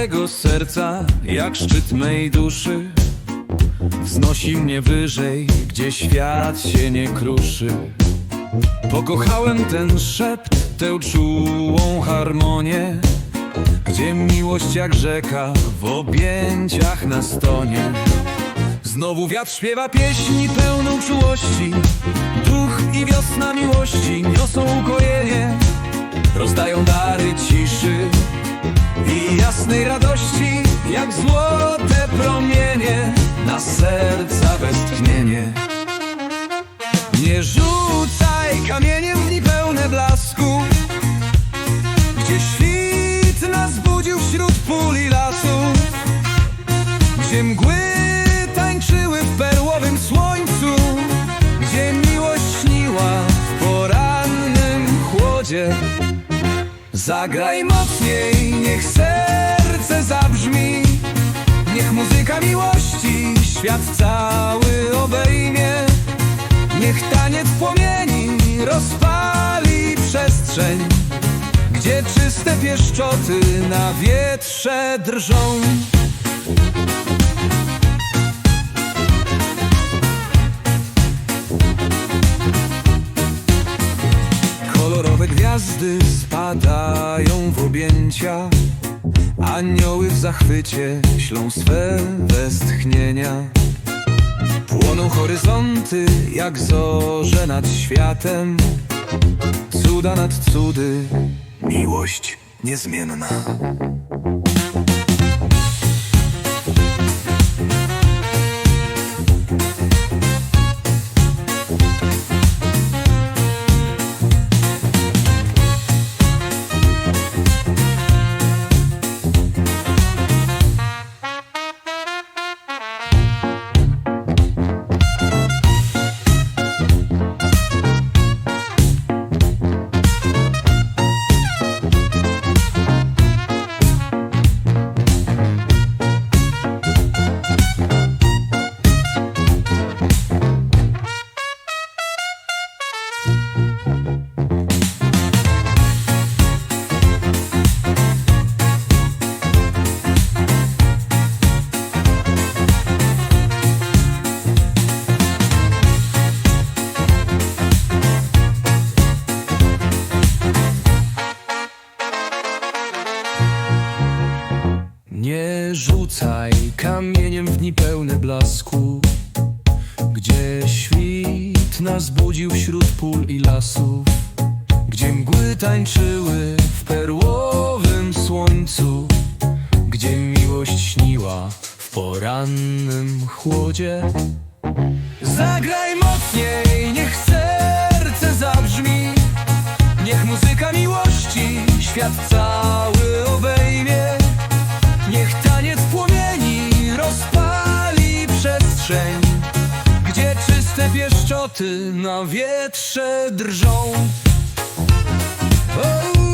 mego serca, jak szczyt mej duszy. Wznosi mnie wyżej, gdzie świat się nie kruszy. Pokochałem ten szept, tę czułą harmonię Gdzie miłość jak rzeka w objęciach na stonie. Znowu wiatr śpiewa pieśni pełną czułości. Duch i wiosna miłości niosą ukojenie Jak złote promienie na serca westchnienie Nie rzucaj kamieniem w dni pełne blasku Gdzie świt nas budził wśród pól i lasów Gdzie mgły tańczyły w perłowym słońcu Gdzie miłość śniła w porannym chłodzie. Zagraj mocniej, niech serce zabrzmi Niech muzyka miłości świat cały obejmie. Niech taniec płomieni rozpali przestrzeń Gdzie czyste pieszczoty na wietrze drżą. Kolorowe gwiazdy spadają w objęcia Anioły w zachwycie ślą swe westchnienia. Płoną horyzonty jak zorze nad światem. Cuda nad cudy, miłość niezmienna Nie rzucaj kamieniem w dni pełne blasku. Gdzie świt nas budził wśród pól i lasów? Gdzie mgły tańczyły w perłowym słońcu? Gdzie miłość śniła w porannym chłodzie? Zagraj mocniej, niech serce zabrzmi. Niech muzyka miłości świat cały Kwiaty na wietrze drżą. Oh.